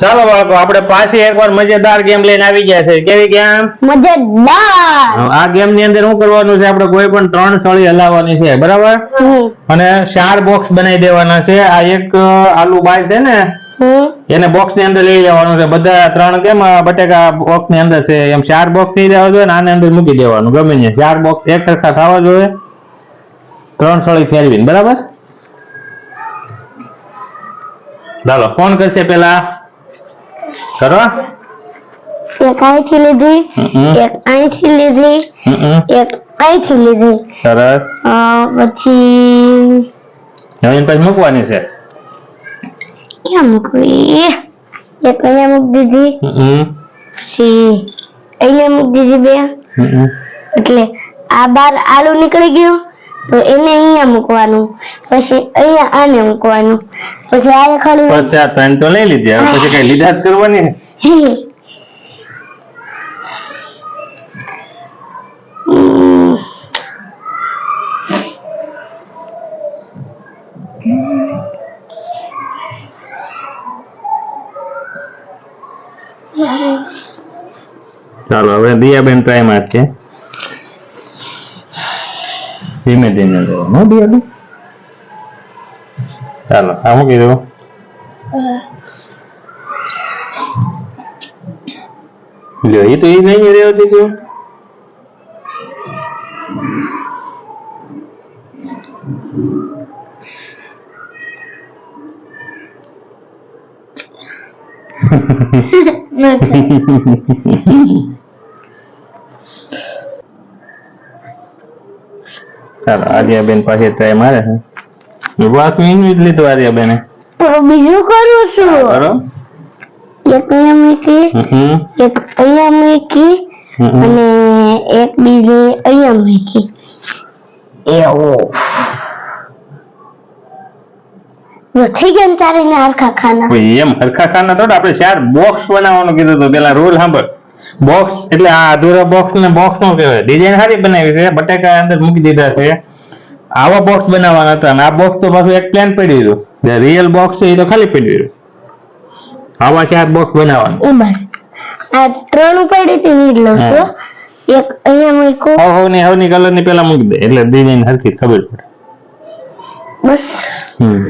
ચાલો બાળકો આપણે પાછી એકવાર મજેદાર ગેમ લઈને આવી ગયા છે. કેવી ગેમ મજેદાર. આ ગેમની અંદર શું કરવાનું છે? આપણે કોઈ પણ ત્રણ સળી હલાવવાની છે બરાબર? અને ચાર બોક્સ બનાવી દેવાના છે. આ એક આલુ બાય છે ને એને બોક્સની અંદર લઈ જવાનું છે. બધા ત્રણ કેમ બટેકા બોક્સની અંદર છે? એમ ચાર બોક્સ થઈ જવા જોઈએ ને આને અંદર મૂકી દેવાનું. ગમે ત્યાં. ચાર બોક્સ એક સરખા થવા જોઈએ. ત્રણ સળી ફેરવીને બરાબર? ચાલો કોણ કરશે પેલા. કરો એક અહીંથી લીધી એક અહીંથી લીધી એક અહીંથી લીધી. સરસ. પછી જમીન પછી મૂકવાની છે? ક્યાં મૂકવી? એક અહીંયા મૂકી દીધી. પછી અહીંયા મૂકી દીધી બે. એટલે આ બાર આલુ નીકળી ગયું. તો એને અહીંયા મૂકવાનું. પછી અહીંયા આને મૂકવાનું. પછી આ ખાલી પછી આ ત્રણ તો લઈ લીધી. હવે પછી કઈ લીધા જ કરવાની. ચાલો હવે દિયાબેન ટ્રાયમાં છે ધીમે ધીમે લેવાનું હો દિયાબેન ચાલો આ મૂકી દો લ્યો એ તો એ નહીં રહ્યો દીધું ચાલો આર્યાબેન પાસે ટ્રાય મારે છે. વાત ઇન્વિટ લીધું આર્યાબેને. તો બીજું કરું છું. એક અહીંયા મૂકી એક અહીંયા મૂકી અને એક બીજી અહીંયા મૂકી. એવું. જો થઈ ગયા ને ચારે ને હરખા ખાના. એમ હરખા ખાના થોડા આપણે ચાર બોક્સ બનાવવાનું કીધું હતું. પેલા રોલ સાંભળ. બોક્સ એટલે આ અધૂરા બોક્સ ને બોક્સ નો કહેવાય. ડિઝાઇન સારી બનાવી છે બટાકા અંદર મૂકી દીધા છે. આવા બોક્સ બનાવવાના હતા અને આ બોક્સ તો પાછું એક પ્લેન પડી રહ્યું. જે રિયલ બોક્સ છે એ તો ખાલી પડી રહ્યું. આવા ચાર બોક્સ બનાવવાના. આ ત્રણ ઉપાડી હતી જ લઉં છું એક અહીંયા મૂકો હવ હવની હવની કલરની પેલા મૂકી દે. એટલે ડિઝાઇન સરખી ખબર પડે. બસ. હમ.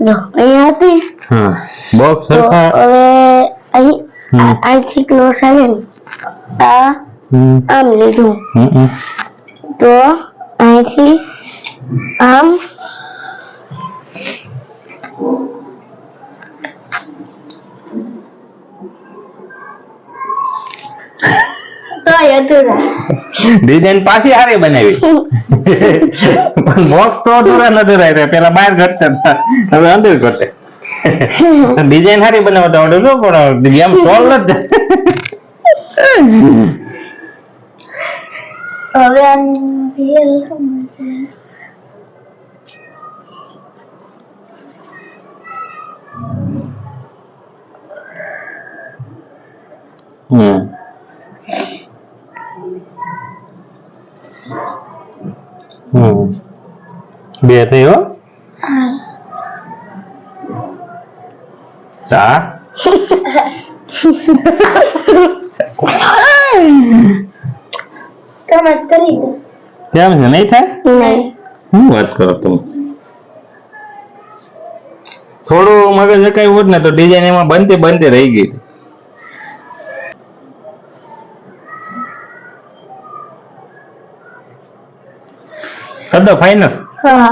જો અહીંયા હતી. હા. બોક્સ સરખા. હવે અહીં હમ. આ- અહીંથી ક્લોઝ આવે ને. આ આમ લીધું. તો અહીંથી આમ ડિઝાઇન પાછી સારી બનાવી. પણ બોક્સ તો દૂરા નથી અધૂરા પેલા બહાર ઘટતા હવે અંદર ઘટે. ડિઝાઇન સારી બનાવતા આવડે શું પણ એમ સોલ જ. હવે આમ real સમજે. હમ હમ બે થઈ હો કરી દો. કેમ છે નહીં થાય? નહીં. શું વાત કરો તમે? થોડું મગજ કઈ હોત ને તો ડિઝાઇન એમાં બનતે બનતે રહી ગઈ. કદો ફાઇનલ હા.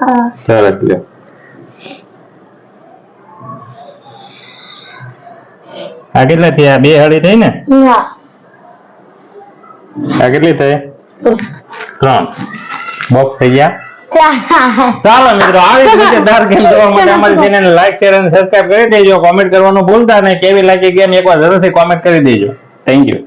હા. સરસ લ્યો. આ કેટલા થયા? બે હળી થઈ ને? આ કેટલી થઈ? ત્રણ. બોક્સ થઈ ગયા? ચાલો મિત્રો આવી રીતે દર ગેમ જોવા માટે અમારી ચેનલ લાઈક શેર અને સબસ્ક્રાઇબ કરી દેજો. કોમેન્ટ કરવાનું ભૂલતા નહીં. કેવી લાગી ગેમ એકવાર જરૂરથી કોમેન્ટ કરી દેજો. Thank you